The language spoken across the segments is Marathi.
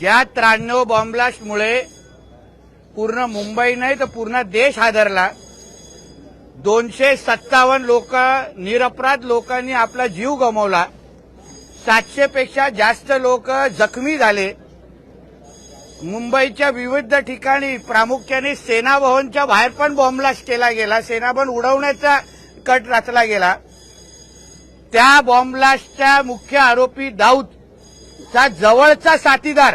ज्या त्र्याण्णव बॉम्बलास्टमुळे पूर्ण मुंबई नाही तर पूर्ण देश हादरला. दोनशे सत्तावन्न लोक निरपराध लोकांनी आपला जीव गमावला. सातशे पेक्षा जास्त लोक जखमी झाले. मुंबईच्या विविध ठिकाणी प्रामुख्याने सेना भवनच्या बाहेर पण बॉम्बलास्ट केला गेला. सेना भवन उडवण्याचा कट रचला गेला. त्या बॉम्बलास्टच्या मुख्य आरोपी दाऊदचा जवळचा साथीदार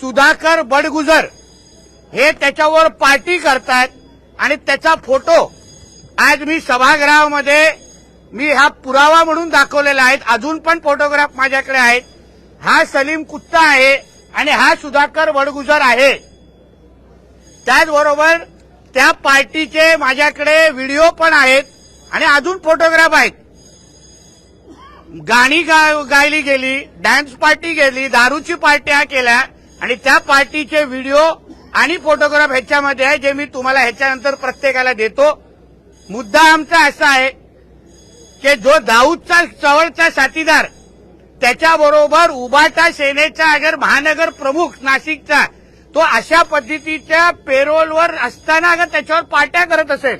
सुधाकर बडगुजर हे त्याच्यावर पार्टी करतायत आणि त्याचा फोटो आज मी सभागृहामध्ये मी हा पुरावा म्हणून दाखवलेला आहे. अजून पण फोटोग्राफ माझ्याकडे आहेत. हा सलीम कुत्ता आहे आणि हा सुधाकर बडगुजर आहे. त्याचबरोबर त्या पार्टीचे माझ्याकडे व्हिडिओ पण आहेत आणि अजून फोटोग्राफ आहेत. गाणी गा- गायली गेली डान्स पार्टी गेली दारूची पार्ट्या केल्या आणि त्या पार्टीचे व्हिडिओ आणि फोटोग्राफ ह्याच्यामध्ये आहे जे मी तुम्हाला ह्याच्यानंतर प्रत्येकाला देतो. मुद्दा आमचा असा आहे की जो दाऊदचा चवळचा साथीदार त्याच्याबरोबर उबाटा सेनेचा अगर महानगर प्रमुख नाशिकचा तो अशा पद्धतीच्या पेरोलवर असताना अगर त्याच्यावर पार्ट्या करत असेल.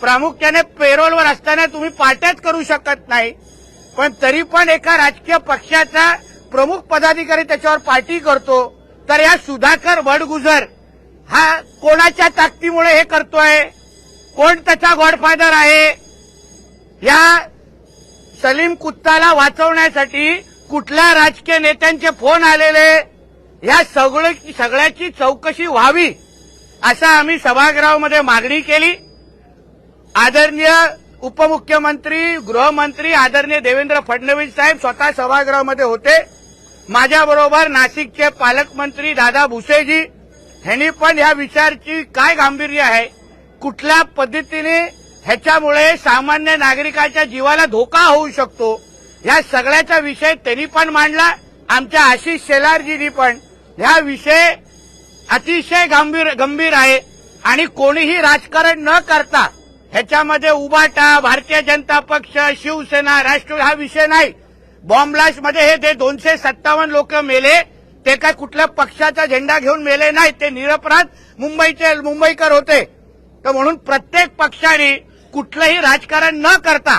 प्रामुख्याने पेरोलवर असताना तुम्ही पार्ट्याच करू शकत नाही. पण तरी पण एका राजकीय पक्षाचा प्रमुख पदाधिकारी त्याच्यावर पार्टी करतो. तर या सुधाकर वडगुजर हा कोणाच्या ताकदीमुळे हे करतोय? कोण त्याचा गॉडफादर आहे? या सलीम कुत्ताला वाचवण्यासाठी कुठल्या राजकीय नेत्यांचे फोन आलेले? या सगळं सगळ्याची चौकशी व्हावी असं आम्ही सभागृहामध्ये मागणी केली. आदरणीय उपमुख्यमंत्री गृहमंत्री आदरणीय देवेंद्र फडणवीस साहेब स्वतः सभागृहामध्ये होते. माझ्याबरोबर नाशिकचे पालकमंत्री दादा भुसेजी ह्यांनी पण या विषयाची काय गांभीर्य आहे? कुठल्या पद्धतीने ह्याच्यामुळे सामान्य नागरिकाच्या जीवाला धोका होऊ शकतो? या सगळ्याचा विषय त्यांनी पण मांडला आमच्या आशिष शेलारजीनी पण. ह्या विषय अतिशय गंभीर गंभीर आहे आणि कोणीही राजकारण न करता ह्याच्यामध्ये उबाटा भारतीय जनता पक्ष शिवसेना राष्ट्रवादी हा विषय नाही. बॉम्बलास्टमध्ये हे जे दोनशे सत्तावन्न लोक मेले ते काय कुठल्या पक्षाचा झेंडा घेऊन मेले नाही ते निरपराध मुंबईचे मुंबईकर होते. तर म्हणून प्रत्येक पक्षाने कुठलंही राजकारण न करता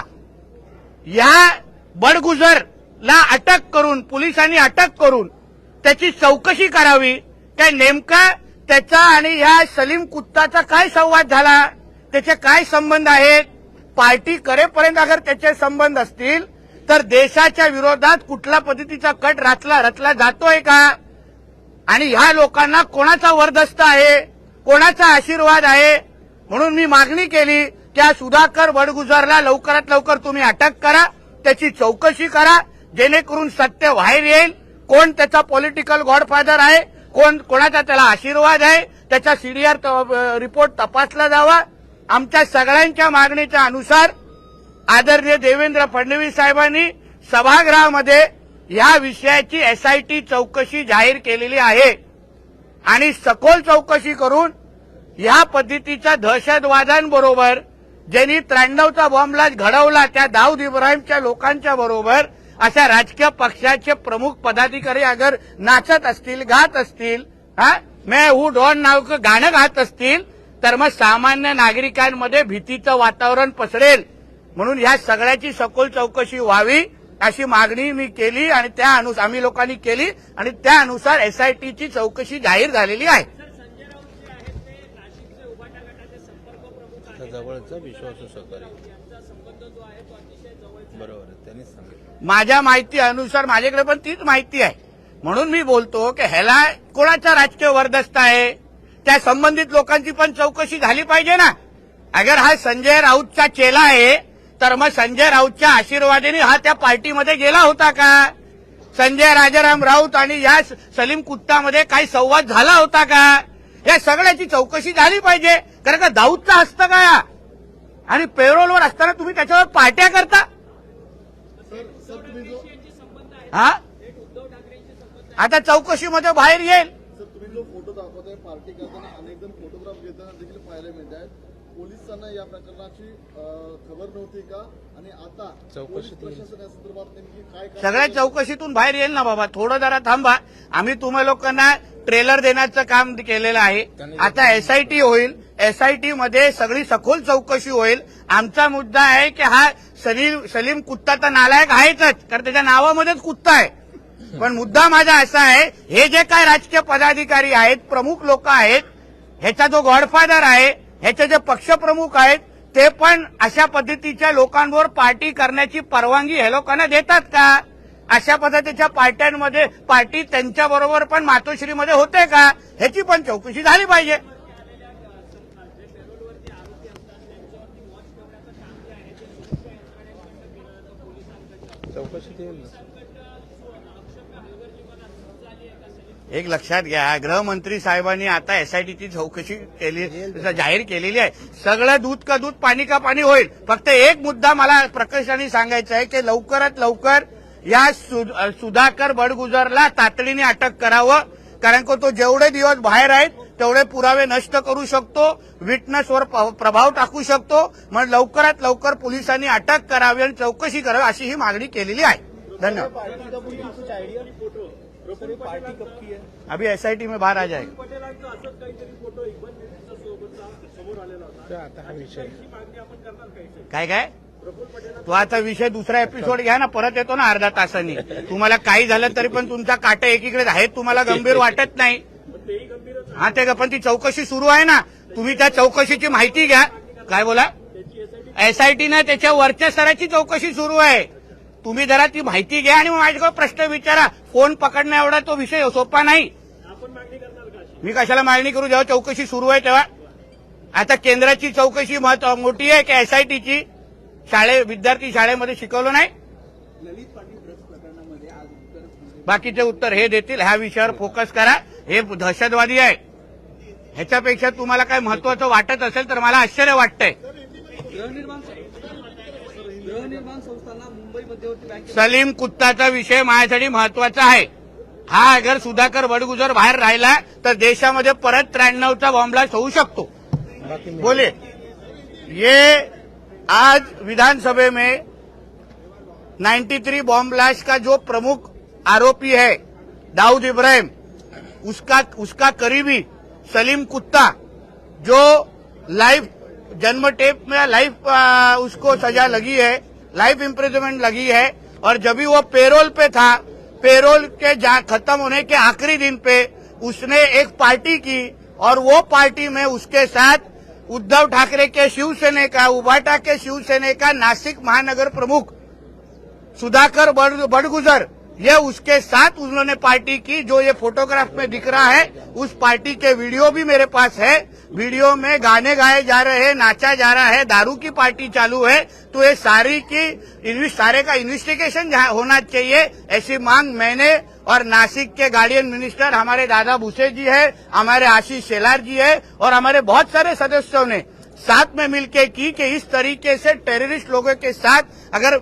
या बडगुजरला अटक करून पोलिसांनी अटक करून त्याची चौकशी करावी. काय नेमका त्याचा आणि या सलीम कुत्ताचा काय संवाद झाला? त्याचे काय संबंध आहेत? पार्टी करेपर्यंत अगर त्याचे संबंध असतील तर देशाच्या विरोधात कुठल्या पद्धतीचा कट रचला रचला जातोय का? आणि ह्या लोकांना कोणाचा वरदस्त आहे? कोणाचा आशीर्वाद आहे? म्हणून मी मागणी केली त्या सुधाकर वडगुजरला लवकरात लवकर तुम्ही अटक करा त्याची चौकशी करा जेणेकरून सत्य बाहेर येईल. कोण त्याचा पॉलिटिकल गॉडफादर आहे? कोण कोणाचा त्याला आशीर्वाद आहे? त्याचा सीडीआर रिपोर्ट तपासला जावा. आमच्या सगळ्यांच्या मागणीच्या अनुसार आदरणीय देवेंद्र फडणवीस साहेबांनी सभागृहामध्ये या विषयाची एसआयटी चौकशी जाहीर केलेली आहे. आणि सखोल चौकशी करून या पद्धतीच्या दहशतवादांबरोबर ज्यांनी त्र्याण्णवचा बॉम्बलाच घडवला त्या दाऊद इब्राहिमच्या लोकांच्या बरोबर अशा राजकीय पक्षाचे प्रमुख पदाधिकारी अगर नाचत असतील गात असतील हा? मे हू डॉन नाव गाणं गात असतील तर मग सामान्य नागरिकांमध्ये भीतीचं वातावरण पसरेल. म्हणून ह्या सगळ्याची सखोल चौकशी व्हावी अशी मागणी मी केली आणि त्या अनुसार आम्ही लोकांनी केली आणि त्यानुसार एसआयटीची चौकशी जाहीर झालेली आहे. संजय राऊत जे आहेत ते नाशिकचे उभाटा गटाचे संपर्क प्रमुख आहेत. जवळचा विश्वासू सहकारी. यांचा संबंध जो आहे तो अतिशय जवळचा बरोबर आहे त्यांनीच सांगितलं. माझ्या माहिती अनुसार माझ्याकडे पण तीच माहिती आहे. म्हणून मी बोलतो की ह्याला कोणाचा राजकीय वर्दस्त आहे? त्या संबंधित लोकांची पण चौकशी झाली पाहिजे ना. अगर हा संजय राऊतचा चेला आहे तर मग संजय राऊतच्या आशीर्वादाने हा त्या पार्टीमध्ये गेला होता का? संजय राजाराम राऊत आणि या सलीम कुत्तामध्ये काही संवाद झाला होता का? या सगळ्याची चौकशी झाली पाहिजे. कारण का दाऊदचा हस्त काय आणि पेरोलवर असताना तुम्ही त्याच्यावर पार्ट्या करता? हा? आता चौकशीमध्ये बाहेर येईल. फोटो दाखवताय पार्टी करताना अनेक जण फोटोग्राफ घेताना देखील पाहायला मिळत आहेत पोलिसांना या प्रकरणाची खबर नव्हती का? आणि आता पोलीस चौकशीत येईल. प्रशासन या संदर्भात नेमकी काय सगळ्या चौकशीतून बाहेर येईल ना बाबा. थोडं जरा थांबा. आम्ही तुम्हा लोकांना ट्रेलर देण्याचं काम केलेलं आहे. आता एसआयटी होईल. एसआयटी मध्ये सगळी सखोल चौकशी होईल. आमचा मुद्दा आहे की हा सलीम सलीम कुत्ता तर नालायक आहेच कारण त्याच्या नावामध्येच कुत्ता आहे. पण मुद्दा माझा असा आहे हे जे काय राजकीय पदाधिकारी आहेत प्रमुख लोक आहेत ह्याचा जो गॉडफादर आहे ह्याचे जे पक्षप्रमुख आहेत ते पण अशा पद्धतीच्या लोकांवर पार्टी करण्याची परवानगी हे लोकांना देतात का? अशा पद्धतीच्या पार्ट्यांमध्ये पार्टी त्यांच्याबरोबर पण मातोश्रीमध्ये होते का? ह्याची पण चौकशी झाली पाहिजे. चौकशी येईल ना एक लक्षात घ्या गृहमंत्री साहेबांनी आता एसआयटीची चौकशी केली जाहीर केलेली आहे. सगळं दूध का दूध पाणी का पाणी होईल? फक्त एक मुद्दा मला प्रकर्षाने सांगायचा आहे की लवकरात लवकर या सुधाकर बडगुजरला तातडीने अटक करावं. कारण का तो जेवढे दिवस बाहेर आहेत तेवढे पुरावे नष्ट करू शकतो विटनेसवर प्रभाव टाकू शकतो. मग लवकरात लवकर पोलिसांनी अटक करावी आणि चौकशी करावी अशी ही मागणी केलेली आहे. धन्यवाद. अभी एसआईटी में बाहर आ जाएगा। पटेलांचा असंच काहीतरी फोटो इक्बाल मिर्चीच्या सोबतचा समोर आलेला होता. तर आता विषय. मागणी आपण करणार काही काय काय? तो आता विषय दुसरा एपिसोड घ्या ना परत येतो ना अर्धा तासांनी. तुम्हाला काही झालं तरी पण तुमचा काटा एकीकडे आहे तुम्हाला गंभीर वाटत नाही. हा ते पण ती चौकशी सुरू आहे ना. तुम्ही त्या चौकशीची माहिती घ्या. काय बोला? एसआयटीनं त्याच्या वरच्या स्तराची चौकशी सुरू आहे. तुम्ही जरा ती माहिती घ्या आणि माझ्याकडे प्रश्न विचारा. फोन पकडण्या एवढा तो विषय सोपा नाही? मी कशाला मागणी करू? जेव्हा चौकशी सुरू आहे तेव्हा. आता केंद्राची चौकशी महत्त्व मोठी आहे की एसआयटीची शाळे विद्यार्थी शाळेमध्ये शिकवलं नाही? बाकीचे उत्तर हे देतील. ह्या विषयावर फोकस करा. हे दहशतवादी आहे. ह्याच्यापेक्षा तुम्हाला काय महत्वाचं वाटत असेल तर मला आश्चर्य वाटतंय. सलीम कुत्ताचा विषय माझ्यासाठी महत्त्वाचा आहे. हा अगर सुधाकर बडगुजर बाहेर राहिला तर देशामध्ये परत त्र्याण्णवचा बॉम्बलास्ट होऊ शकतो. बोले. ये आज विधानसभा में 93 बॉम्ब ब्लास्ट का जो प्रमुख आरोपी है दाऊद इब्राहिम उसका उसका करीबी सलीम कुत्ता जो लाइफ जन्म टेप में लाइफ उसको सजा लगी है लाइफ इम्प्रिजनमेंट लगी है, और जब भी वो पेरोल पे था पेरोल के खत्म होने के आखिरी दिन पे उसने एक पार्टी की, और वो पार्टी में उसके साथ उद्धव ठाकरे के शिवसेने का, उबाटा के शिवसेने का नासिक महानगर प्रमुख सुधाकर बड़- बड़गुजर ये उसके साथ उन्होंने पार्टी की, जो ये फोटोग्राफ में दिख रहा है, उस पार्टी के वीडियो भी मेरे पास है। वीडियो में गाने गाए जा रहे हैं, नाचा जा रहा है, दारू की पार्टी चालू है तो ये सारी की सारे का इन्वेस्टिगेशन होना चाहिए, ऐसी मांग मैंने और नासिक के गार्डियन मिनिस्टर हमारे दादा भूसे जी है, हमारे आशीष शेलार जी है, और हमारे बहुत सारे सदस्यों ने साथ में मिलकर की कि इस तरीके से टेररिस्ट लोगों के साथ अगर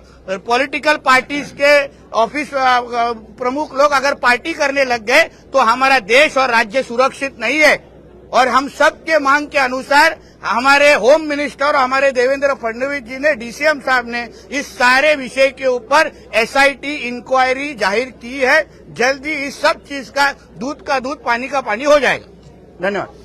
पॉलिटिकल पार्टीज़ के ऑफ़िस प्रमुख लोग अगर पार्टी करने लग गए तो हमारा देश और राज्य सुरक्षित नहीं है। और हम सब के मांग के अनुसार हमारे होम मिनिस्टर और हमारे देवेंद्र फडणवीस जी ने डीसीएम साहब ने इस सारे विषय के ऊपर एसआईटी इंक्वायरी ज़ाहिर की है। जल्दी इस सब चीज़ का, दूध का दूध, पानी का पानी हो जाएगा। धन्यवाद।